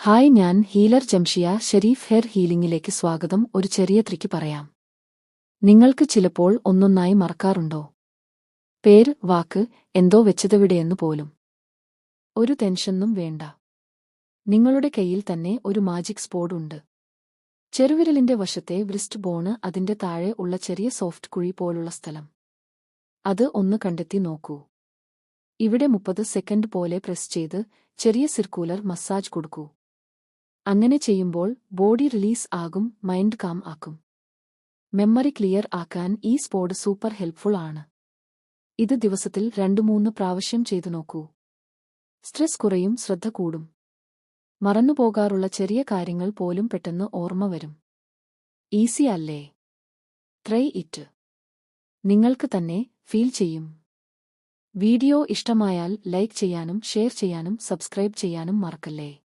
Hi ഞാൻ healer Jamshiya Sharif hair ഹീലിംഗിലേക്ക് സ്വാഗതം. ഒരു ചെറിയ ട്രിക്ക് പറയാം. നിങ്ങൾക്ക് ചിലപ്പോൾ ഒന്നൊന്നായി മറക്കാറുണ്ടോ? പേര് വാക്ക് എന്തോ വെച്ചതെവിടെയെന്നു പോലും. ഒരു ടെൻഷനും വേണ്ട. നിങ്ങളുടെ കയ്യിൽ തന്നെ ഒരു മാജിക് സ്പോഡ് ഉണ്ട്. ചെറുവിരലിന്റെ വശത്തെ വ്രിസ്റ്റ് ബോണ് അതിന്റെ താഴെ ഉള്ള ചെറിയ സോഫ്റ്റ് കുഴി പോലുള്ള സ്ഥലം. അത് ഒന്ന് കണ്ടെത്തി നോക്കൂ. ഇവിടെ മുപ്പത് സെക്കൻഡ് പോലെ പ്രസ് ചെയ്ത് ചെറിയ സിർക്കൂലർ മസാജ് കൊടുക്കൂ. അങ്ങനെ ചെയ്യുമ്പോൾ ബോഡി റിലീസ് ആകും മൈൻഡ് കാം ആക്കും. മെമ്മറി ക്ലിയർ ആക്കാൻ ഈ സ്പോഡ് സൂപ്പർ ഹെൽപ്ഫുൾ ആണ്. ഇത് ദിവസത്തിൽ രണ്ടു മൂന്ന് പ്രാവശ്യം ചെയ്തു നോക്കൂ. സ്ട്രെസ് കുറയും ശ്രദ്ധ കൂടും. മറന്നുപോകാറുള്ള ചെറിയ കാര്യങ്ങൾ പോലും പെട്ടെന്ന് ഓർമ്മ വരും. ഈസി അല്ലേ? Try it. നിങ്ങൾക്ക് തന്നെ ഫീൽ ചെയ്യും. വീഡിയോ ഇഷ്ടമായാൽ ലൈക്ക് ചെയ്യാനും ഷെയർ ചെയ്യാനും സബ്സ്ക്രൈബ് ചെയ്യാനും മറക്കല്ലേ?